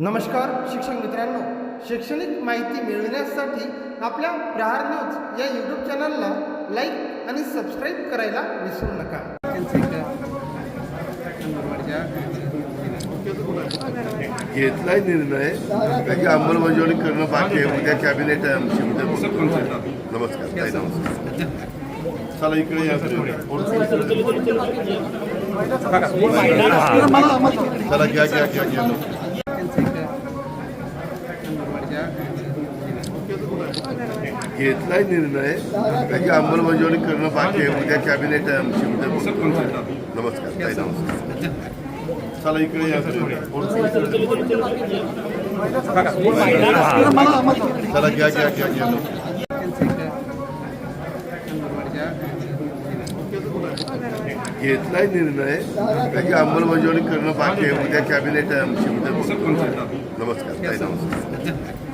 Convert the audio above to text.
नमस्कार शिक्षक मित्रांनो. शैक्षणिक माहिती मिळविण्यासाठी आपल्या प्रहार न्यूज या यूट्यूब चॅनलला लाईक आणि सबस्क्राईब करायला विसरू नका. घेतलाय निर्णय. त्याची अंमलबजावणी करणं बाकी आहे. उद्या कॅबिनेट आहे आमची. उद्या नमस्कार. ताई नमस्कार. चला इकडे या चला घ्या घ्या घ्या घ्या. घेतलाय निर्णय. त्याची अंमलबजावणी करणं बाकी आहे. उद्या कॅबिनेट आहे आमची. उद्या बोलू. नमस्कार. ताई नमस्कार. चला इकडे या. चला घ्या घ्या घ्या घ्या. घेतलाय निर्णय. त्याची अंमलबजावणी करणं बाकी आहे. उद्या कॅबिनेट आहे आमची. उद्या बोलू. नमस्कार. ताई नमस्कार.